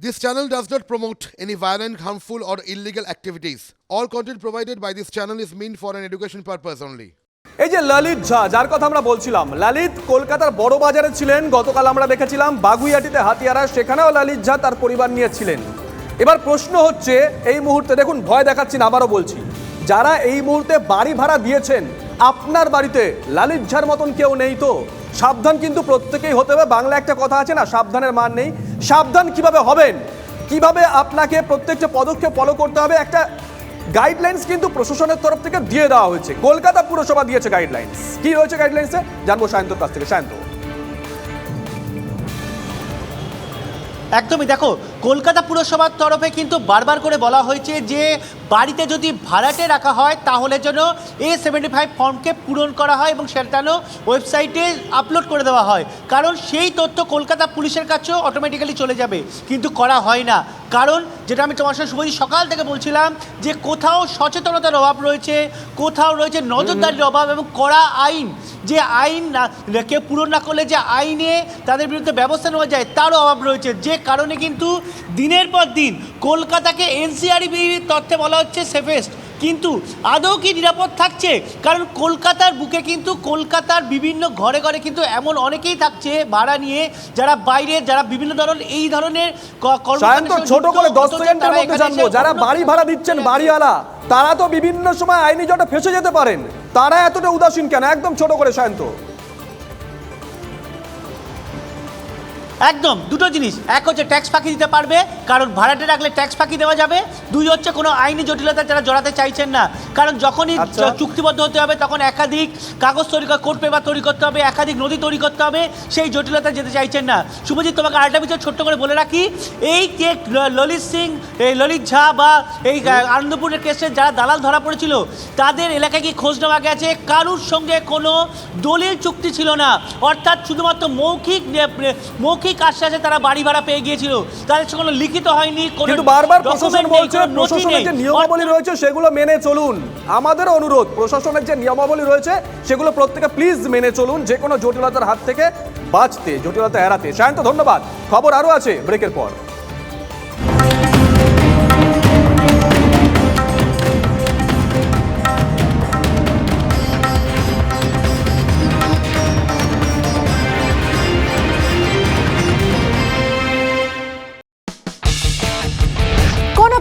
This channel does not promote any violent, harmful, or illegal activities. All content provided by this channel is meant for an education purpose only. এই যে ললিত ঝা যার কথা আমরা বলছিলাম ললিত কলকাতার বড় বাজারে ছিলেন গতকাল আমরা দেখেছিলাম বাগুইয়াটিতে হাতিয়ারা সেখানেও ললিত ঝা তার পরিবার নিয়ে ছিলেন এবার প্রশ্ন হচ্ছে এই মুহূর্তে দেখুন ভয় দেখাচ্ছি না আবারও বলছি যারা এই মুহূর্তে বাড়ি ভাড়া দিয়েছেন আপনার বাড়িতে লালিত ঝার মতন কেউ নেই তো সাবধান কিন্তু প্রত্যেকেই হতে হবে বাংলা একটা কথা আছে না সাবধানের মান নেই সাবধান কীভাবে হবেন? কীভাবে আপনাকে প্রত্যেকটা পদক্ষেপ ফলো করতে হবে? একটা গাইডলাইন্স কিন্তু প্রশাসনের তরফ থেকে দিয়ে দেওয়া হয়েছে। কলকাতা পুরসভা দিয়েছে গাইডলাইন্স কি হয়েছে গাইডলাইন্সে জানব সায়ন্তর কাছ থেকে। সায়ন্ত। একদমই দেখো কলকাতা পুরসভার তরফে কিন্তু বারবার করে বলা হয়েছে যে বাড়িতে যদি ভাড়াটে রাখা হয় তাহলে যেন এ সেভেন্টি ফাইভ ফর্মকে পূরণ করা হয় এবং সেটা যেন ওয়েবসাইটে আপলোড করে দেওয়া হয়। কারণ সেই তথ্য কলকাতা পুলিশের কাছেও অটোমেটিক্যালি চলে যাবে কিন্তু করা হয় না। কারণ যেটা আমি তোমার সঙ্গে শুভজি সকাল থেকে বলছিলাম যে কোথাও সচেতনতার অভাব রয়েছে কোথাও রয়েছে নজরদারির অভাব এবং কড়া আইন। যে আইন না কেউ পূরণ না করলে যে আইনে তাদের বিরুদ্ধে ব্যবস্থা নেওয়া যায়, তারও অভাব রয়েছে। যে কারণে কিন্তু দিনের পর দিন কলকাতাকে এনসিআরবি তথ্যে বলা হচ্ছে সেফেস্ট। কিন্তু আদৌ কি নিরাপদ থাকছে? কারণ কলকাতার বুকে কিন্তু কলকাতার বিভিন্ন ঘরে ঘরে কিন্তু এমন অনেকেই থাকছে ভাড়া নিয়ে যারা বাইরে যারা বিভিন্ন ধরনের এই ধরনের ছোট করে দশ সেকেন্ডের মধ্যে জানব যারা বাড়ি ভাড়া দিচ্ছেন বাড়িওয়ালা তারা তো বিভিন্ন সময় আইনি জটে ফেসে যেতে পারেন। তারা এতটা উদাসীন কেন? একদম ছোট করে সায়ন্ত একদম দুটো জিনিস। এক হচ্ছে ট্যাক্স ফাঁকি দিতে পারবে কারণ ভাড়াটে রাখলে ট্যাক্স ফাঁকি দেওয়া যাবে। দুই হচ্ছে কোনো আইনি জটিলতা যারা জড়াতে চাইছেন না। কারণ যখনই আচ্ছা। চুক্তিবদ্ধ হতে হবে তখন একাধিক কাগজ তৈরি কোর্ট পেপার তৈরি করতে হবে একাধিক নদী তৈরি করতে হবে সেই জটিলতা যেতে চাইছেন না। শুভজিৎ তোমাকে আরেকটা বিষয় ছোট্ট করে বলে রাখি এই যে ললিত সিং এই ললিত ঝা বা এই আনন্দপুরের কেসে যারা দালাল ধরা পড়েছিল তাদের এলাকায় কি খোঁজ নেওয়া গেছে? কারুর সঙ্গে কোনো দলিল চুক্তি ছিল না। অর্থাৎ শুধুমাত্র মৌখিক নে- মৌখিক আশ্বাসে তারা বাড়ি ভাড়া পেয়ে গিয়েছিল। তাদের কোনো লিখিত হয়নি কিন্তু বারবার প্রশাসন বলছে প্রশাসনের যে নিয়মাবলী রয়েছে সেগুলো মেনে চলুন। আমাদের অনুরোধ প্রশাসনের যে নিয়মাবলী রয়েছে সেগুলো প্রত্যেকে প্লিজ মেনে চলুন যে কোনো জটিলতার হাত থেকে বাঁচতে জটিলতা এড়াতে। সায়ন্ত ধন্যবাদ। খবর আরও আছে ব্রেকের পর।